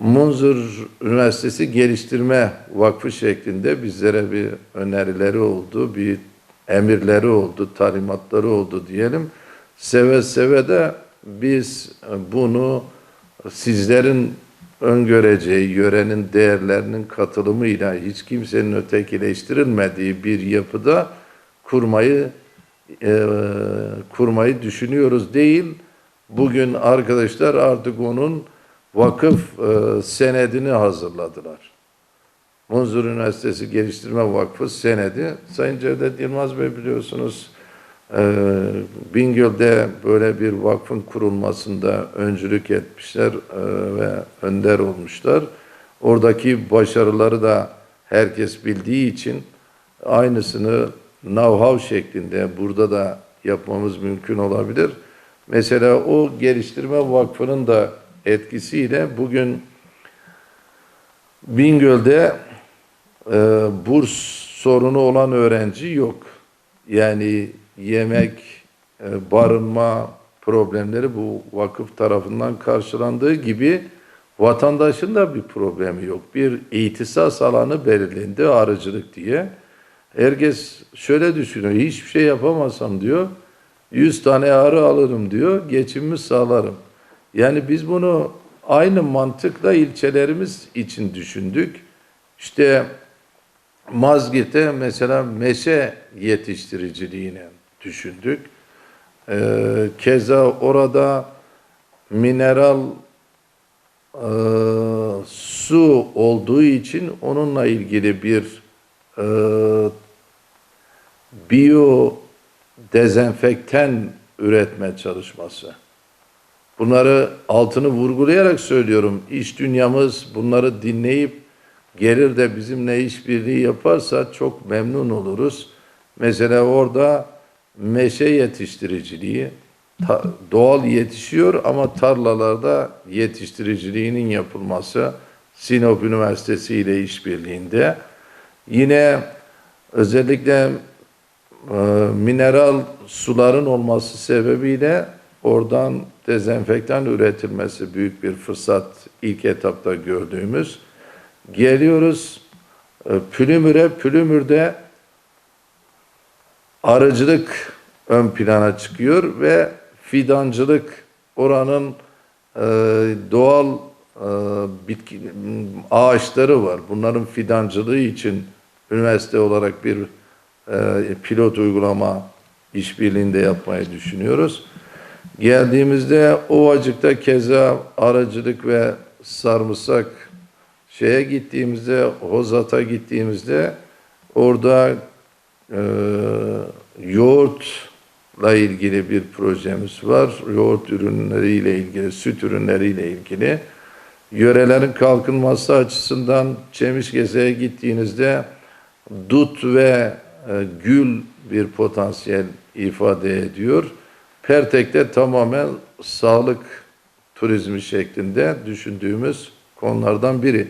Munzur Üniversitesi Geliştirme Vakfı şeklinde bizlere bir önerileri oldu, bir emirleri oldu, talimatları oldu diyelim. Seve seve de biz bunu sizlerin öngöreceği, yörenin değerlerinin katılımıyla hiç kimsenin ötekileştirilmediği bir yapıda kurmayı e, kurmayı düşünüyoruz değil. Bugün arkadaşlar artık onun vakıf e, senedini hazırladılar. Munzur Üniversitesi Geliştirme Vakfı senedi. Sayın Cevdet Yılmaz Bey biliyorsunuz e, Bingöl'de böyle bir vakfın kurulmasında öncülük etmişler e, ve önder olmuşlar. Oradaki başarıları da herkes bildiği için aynısını know-how şeklinde burada da yapmamız mümkün olabilir. Mesela o geliştirme vakfının da etkisiyle bugün Bingöl'de e, burs sorunu olan öğrenci yok. Yani yemek, e, barınma problemleri bu vakıf tarafından karşılandığı gibi vatandaşın da bir problemi yok. Bir ihtisas alanı belirlendi arıcılık diye. Herkes şöyle düşünüyor, hiçbir şey yapamasam diyor, 100 tane arı alırım diyor, geçimimi sağlarım. Yani biz bunu aynı mantıkla ilçelerimiz için düşündük. İşte Mazgirt'te mesela meşe yetiştiriciliğini düşündük. Ee, keza orada mineral e, su olduğu için onunla ilgili bir e, biyo dezenfektan üretme çalışması. Bunları altını vurgulayarak söylüyorum. İş dünyamız bunları dinleyip gelir de bizimle işbirliği yaparsa çok memnun oluruz. Mesela orada meşe yetiştiriciliği doğal yetişiyor ama tarlalarda yetiştiriciliğinin yapılması Sinop Üniversitesi ile işbirliğinde. Yine özellikle e, mineral suların olması sebebiyle oradan dezenfektan üretilmesi büyük bir fırsat ilk etapta gördüğümüz. Geliyoruz e, Pülümür'e, Pülümür'de arıcılık ön plana çıkıyor ve fidancılık oranın e, doğal e, bitki ağaçları var. Bunların fidancılığı için üniversite olarak bir pilot uygulama işbirliğinde yapmayı düşünüyoruz. Geldiğimizde Ovacık'ta keza aracılık ve sarımsak şeye gittiğimizde, Hozat'a gittiğimizde orada e, yoğurtla ilgili bir projemiz var. Yoğurt ürünleriyle ilgili, süt ürünleriyle ilgili. Yörelerin kalkınması açısından Çemişgeze'ye gittiğinizde dut ve e, gül bir potansiyel ifade ediyor. Pertek'te tamamen sağlık turizmi şeklinde düşündüğümüz konulardan biri.